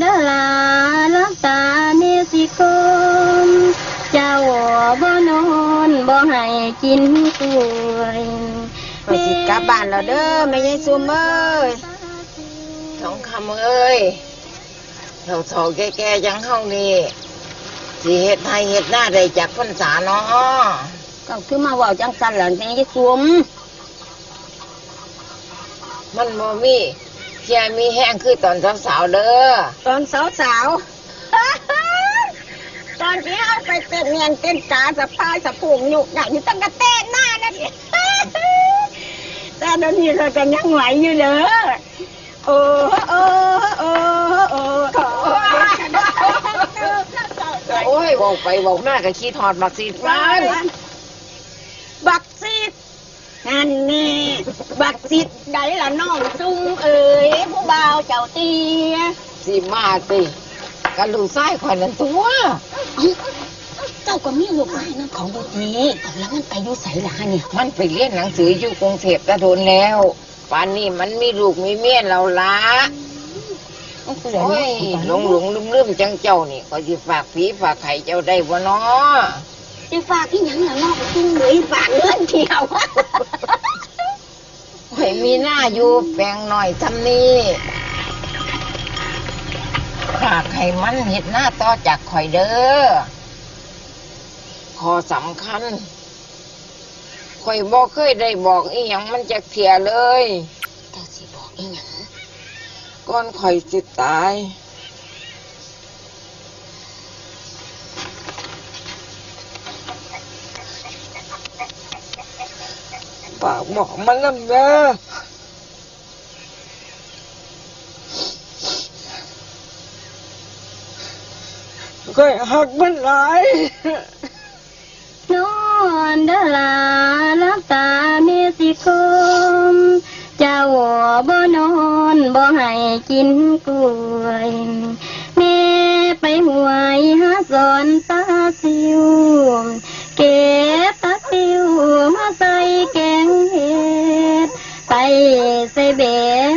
เดอลาลับตาเนสิคมเจ้าบ่นอนบ่ให้กินกล้วยก็สิกลับบ้านแล้วเด้อแม่ยายซุมเอ้ยทองคำเอ้ยเถ่าเถ่าแก่ๆยังเฮานี่สิเฮ็ดให้เฮ็ดหน้าได้จากพรรษาเนาะก็คือมาว่าจังสันหลังแม่ยายสวมมันบ่มี เที่ยมีแห้งคือตอนสาวๆเด้อตอนสาวสาวๆ ตอนที่เอาไปเต้นเงียนเต้นกาสะพายสะพุงหยุกใหญ่อยู่ตั้งกระเต้นหน้านั่นนี่แต่เดี๋ยวนี้เราจะยังไหวอยู่เด้อโอ้โอ้โอ้โอ้โอ้โอ้ยบอกไปบอกหน้าก็ขี้ถอดบักซีดฟันบักซี ดนั่นนี่บักซีดใดล่ะน้องซุ่มเอ๋ยผู้บ่าวเจ้าเตียสิมาติกันลูกชายข่อยนั่นตัวเจ้าก็มีลูกชายนั่นของบุตรีแล้วมันไปอยู่ใส่ละเนี่ย มันไปเรียนหนังสืออยู่กรุงเทพตะโดนแล้วป่านนี้มันมีลูกมีเมียแล้วละมันคือโอ้ยหลงหลงลืมลืมๆจังเจ้านี่ก็สิฝากผีฝากไข่เจ้าได้บ่เนาะจะฝากที่หยังล่ะน้องซุ่มเอ้ยฝากเงินเที่ยวข่ อยมีหน้าอยู่แปลงหน่อยทำนี่ฝากให้มันเห็ดหน้าต่อจากข่อยเด้อขอสำคัญข่อยบอกเคยได้บอกอีหยังมันจะเถียเลยเจ้าสิบอกอีหยังก่อนข่อยสิตายฝากบอกมันนำเด้อ ข่อยหักมันหลายนอนเดอลาลับตาเมสิคมเจ้าบ่นอนบ่ให้กินกล้วยแม่ไปหวยหาสอนตาซิวเก็บตาซิวมาใส่แกงเห็ดไปใส่เบ็ด